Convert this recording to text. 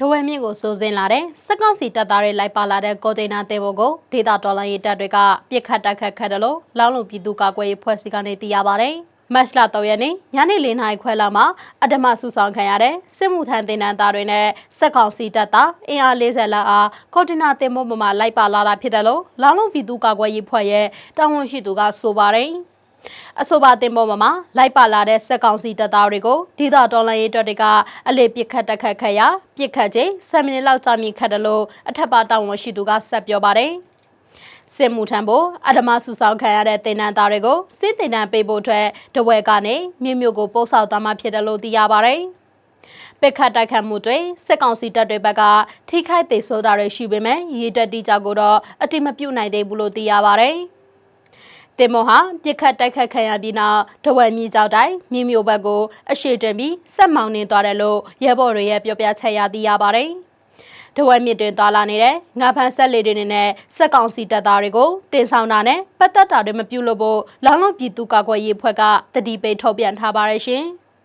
ဒဝဲမြင့်ကိုစိုးစင်းလာတဲ့စက်ကောက်စီတပ်သားတွေလိုက်ပါလာတဲ့ကွန်တိန်နာတင်ဖို့ကိုဒေတာတော်လိုင်းရေးတပ်တွေကပြစ်ခတ်တိုက်ခတ်ခတ်တယ်လို့လောင်းလုံပြည်သူ့ကာကွယ်ရေးဖွဲ့စည်းကနေသိရပါတယ်။မတ်လ3ရက်နေ့ညနေ4နာရီခွဲလောက်မှာအဓမ္မဆူဆောင်ခံရတဲ့စစ်မှုထမ်းတင်နန်းသားတွေနဲ့စက်ကောင်စီတပ်သားအင်အား40လောက်အားကွန်တိန်နာတင်ဖို့မှာလိုက်ပါလာတာဖြစ်တယ်လို့လောင်းလုံပြည်သူ့ကာကွယ်ရေးဖွဲ့ရဲ့တာဝန်ရှိသူကဆိုပါတယ်။ အဆိုပါတင်ပေါ်မှာလိုက်ပါလာတဲ့စက်ကောင်စီတပ်သားတွေကိုဒေသတော်လှန်ရေးတပ်တွေကအလေးပစ်ခတ်တက်ခတ်ခဲ့ရာပစ်ခတ်ချိန်10မိနစ်လောက်ကြာမြင့်ခတ်တယ်လို့အထက်ပါတာဝန်ရှိသူကဆက်ပြောပါတယ်။စစ်မှုထမ်းဖို့အဓမ္မဆူဆောင်ခံရတဲ့တင်နန်းသားတွေကိုစစ်တင်နန်းပေးဖို့အတွက်တဝဲကနေမြင့်မြို့ကိုပို့ဆောင်သွားမှာဖြစ်တယ်လို့သိရပါတယ်။ပစ်ခတ်တိုက်ခတ်မှုတွေစစ်ကောင်စီတပ်တွေဘက်ကထိခိုက်ဒေဆိုတာတွေရှိပေမဲ့ရေတက်တိကြကိုတော့အတိမပြုတ်နိုင်သေးဘူးလို့သိရပါတယ်။ တင်မောဟာပြစ်ခတ်တိုက်ခတ်ခံရပြီးနောက်တဝက်မြေကြောက်တိုင်းမြေမျိုးဘက်ကိုအရှိတင်ပြီးဆက်မောင်းနေသွားတယ်လို့ရဲဘော်တွေရဲ့ပြောပြချက်ရသိရပါတယ်။တဝက်မြစ်တွင်သွားလာနေတဲ့ငါဖန်ဆက်လေးတွေနဲ့စက်ကောင်စီတပ်သားတွေကိုတင်ဆောင်တာနဲ့ပတ်သက်တာတွေမပြုတ်လို့ဖို့လောင်းလုံးပြည်သူ့ကာကွယ်ရေးဖွဲ့ကတတိပိတ်ထုတ်ပြန်ထားပါတယ်ရှင်။